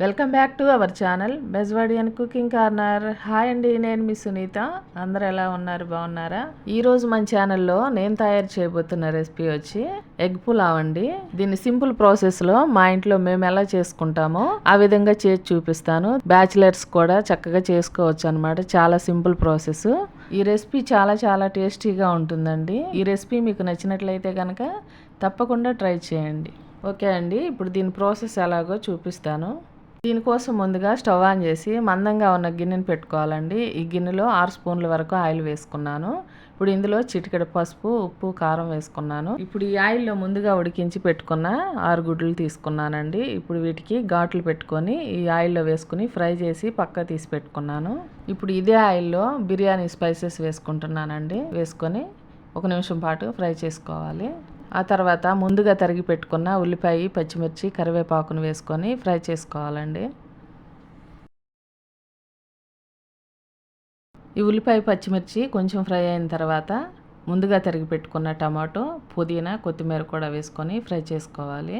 Welcome back to our channel Bezwadian cooking corner. Hi అండి నేను మీ సునీత. అందరు ఎలా ఉన్నారు? బాగున్నారా? ఈరోజు మన ఛానల్లో నేను తయారు చేయబోతున్న రెసిపీ వచ్చి ఎగ్ పులావ్ అండి. దీన్ని సింపుల్ ప్రాసెస్లో మా ఇంట్లో మేము ఎలా చేసుకుంటామో ఆ విధంగా చేసి చూపిస్తాను. బ్యాచిలర్స్ కూడా చక్కగా చేసుకోవచ్చు అనమాట చాలా సింపుల్ ప్రాసెస్. ఈ రెసిపీ చాలా చాలా టేస్టీగా ఉంటుందండి. ఈ రెసిపీ మీకు నచ్చినట్లయితే కనుక తప్పకుండా ట్రై చేయండి. ఓకే అండి ఇప్పుడు దీని ప్రాసెస్ ఎలాగో చూపిస్తాను. దీనికోసం ముందుగా స్టవ్ ఆన్ చేసి మందంగా ఉన్న గిన్నెని పెట్టుకోవాలండి. ఈ గిన్నెలో ఆరు స్పూన్ల వరకు ఆయిల్ వేసుకున్నాను. ఇప్పుడు ఇందులో చిటికెడు పసుపు ఉప్పు కారం వేసుకున్నాను. ఇప్పుడు ఈ ఆయిల్లో ముందుగా ఉడికించి పెట్టుకున్న ఆరు గుడ్లు తీసుకున్నానండి. ఇప్పుడు వీటికి ఘాట్లు పెట్టుకొని ఈ ఆయిల్లో వేసుకుని ఫ్రై చేసి పక్క తీసి పెట్టుకున్నాను. ఇప్పుడు ఇదే ఆయిల్లో బిర్యానీ స్పైసెస్ వేసుకుంటున్నానండి. వేసుకొని ఒక నిమిషం పాటు ఫ్రై చేసుకోవాలి. ఆ తర్వాత ముందుగా తరిగి పెట్టుకున్న ఉల్లిపాయ పచ్చిమిర్చి కరివేపాకును వేసుకొని ఫ్రై చేసుకోవాలండి. ఈ ఉల్లిపాయ పచ్చిమిర్చి కొంచెం ఫ్రై అయిన తర్వాత ముందుగా తరిగి పెట్టుకున్న టమాటో పుదీనా కొత్తిమీర కూడా వేసుకొని ఫ్రై చేసుకోవాలి.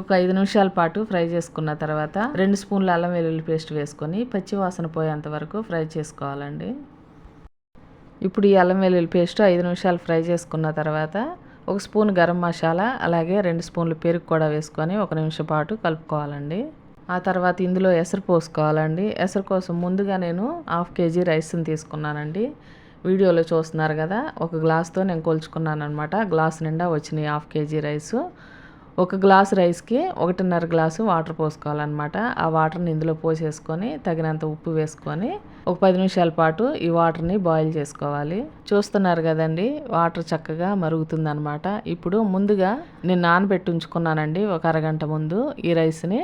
ఒక ఐదు నిమిషాల పాటు ఫ్రై చేసుకున్న తర్వాత రెండు స్పూన్ల అల్లం వెల్లుల్లి పేస్ట్ వేసుకొని పచ్చి వాసన పోయేంత వరకు ఫ్రై చేసుకోవాలండి. ఇప్పుడు ఈ అల్లం వెల్లుల్లి పేస్ట్ ఐదు నిమిషాలు ఫ్రై చేసుకున్న తర్వాత ఒక స్పూన్ గరం మసాలా అలాగే రెండు స్పూన్లు పెరుగు కూడా వేసుకొని ఒక నిమిషం పాటు కలుపుకోవాలండి. ఆ తర్వాత ఇందులో ఎసరు పోసుకోవాలండి. ఎసరు కోసం ముందుగా నేను హాఫ్ కేజీ రైస్ని తీసుకున్నానండి. వీడియోలో చూస్తున్నారు కదా ఒక గ్లాస్తో నేను కొలుచుకున్నాను అనమాట గ్లాస్ నిండా వచ్చినాయి హాఫ్ కేజీ రైసు. ఒక గ్లాస్ రైస్కి ఒకటిన్నర గ్లాసు వాటర్ పోసుకోవాలన్నమాట. ఆ వాటర్ని ఇందులో పోసేసుకొని తగినంత ఉప్పు వేసుకొని ఒక పది నిమిషాల పాటు ఈ వాటర్ని బాయిల్ చేసుకోవాలి. చూస్తున్నారు కదండి వాటర్ చక్కగా మరుగుతుందనమాట ఇప్పుడు ముందుగా నేను నానబెట్టి ఉంచుకున్నానండి ఒక అరగంట ముందు ఈ రైస్ని.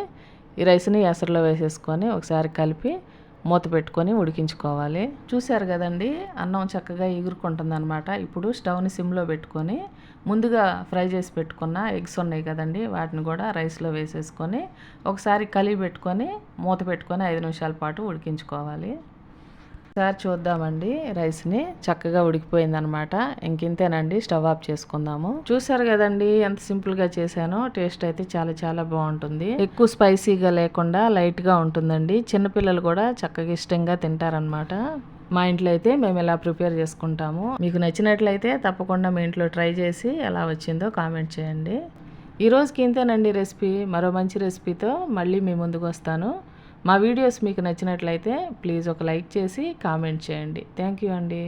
ఈ రైస్ని ఎసరులో వేసేసుకొని ఒకసారి కలిపి మూత పెట్టుకొని ఉడికించుకోవాలి. చూశారు కదండి అన్నం చక్కగా ఎగురుకుంటుంది అనమాట ఇప్పుడు స్టవ్ని సిమ్లో పెట్టుకొని ముందుగా ఫ్రై చేసి పెట్టుకున్న ఎగ్స్ ఉన్నాయి కదండి వాటిని కూడా రైస్లో వేసేసుకొని ఒకసారి కలిపి పెట్టుకొని మూత పెట్టుకొని ఐదు నిమిషాల పాటు ఉడికించుకోవాలి. ఒకసారి చూద్దామండి రైస్ని. చక్కగా ఉడికిపోయిందనమాట. ఇంకింతేనండి స్టవ్ ఆఫ్ చేసుకుందాము. చూసారు కదండి ఎంత సింపుల్గా చేశానో. టేస్ట్ అయితే చాలా చాలా బాగుంటుంది. ఎక్కువ స్పైసీగా లేకుండా లైట్గా ఉంటుందండి. చిన్నపిల్లలు కూడా చక్కగా ఇష్టంగా తింటారనమాట. మా ఇంట్లో అయితే మేము ఇలా ప్రిపేర్ చేసుకుంటాము మీకు నచ్చినట్లయితే తప్పకుండా మీ ఇంట్లో ట్రై చేసి ఎలా వచ్చిందో కామెంట్ చేయండి. ఈరోజుకి ఇంతేనండి రెసిపీ. మరో మంచి రెసిపీతో మళ్ళీ మీ ముందుకు వస్తాను. మా వీడియోస్ మీకు నచ్చినట్లయితే ప్లీజ్ ఒక లైక్ చేసి కామెంట్ చేయండి. థ్యాంక్ యూ అండి.